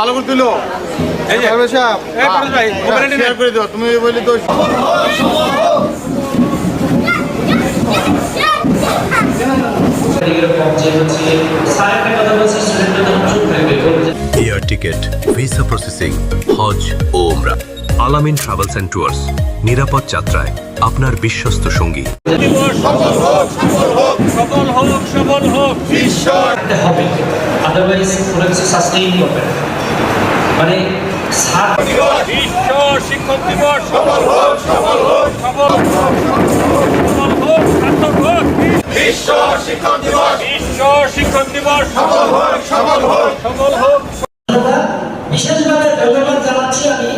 ভালো করে তুলো। এই যে। পারভেজ সাহেব, এই পারভেজ ভাই, মোবাইলটা করে দাও তুমি বলি তো air ticket visa processing Hajj ও ওমরা আলামিন ট্রাভেলস অ্যান্ড ট্যুরস নিরাপদ যাত্রায় আপনার বিশ্বস্ত সঙ্গী সফল হোক সফল হোক মানে বিশেষভাবে ধন্যবাদ জানাচ্ছি আমি।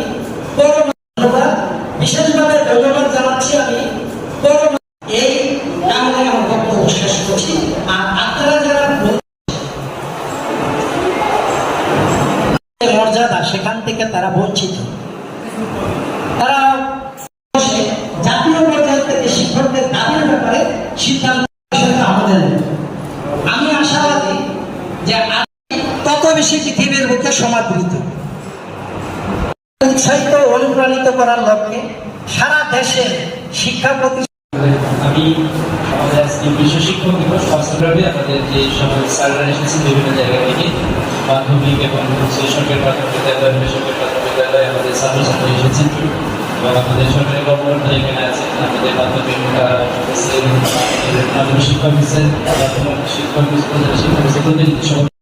বিশেষভাবে ধন্যবাদ জানাচ্ছি আমি। মর্যাদা সেখান থেকে তারা বঞ্চিত। তারা জাতীয় পর্যায় থেকে শিক্ষকদের দাবির ব্যাপারে সিদ্ধান্ত আমি আশাবাদী যে তত বেশি পৃথিবীর সমাদৃত উৎসাহিত অনুপ্রাণিত করার লক্ষ্যে সারা দেশে শিক্ষা আমি আমাদের আজকে বিশ্ব শিক্ষক দিবস আমাদের যে সকল স্যাররা এসেছেন বিভিন্ন জায়গা থেকে মাধ্যমিক এবং হচ্ছে সরকারি প্রাথমিক বিদ্যালয় বেসরকারি প্রাথমিক বিদ্যালয় আমাদের ছাত্রছাত্রী এসেছেন এবং আমাদের সরকারি কর্মকর্তা এখানে আছেন আমাদের মাধ্যমিক মাধ্যমিক শিক্ষক হিসেবে শিক্ষক শিক্ষক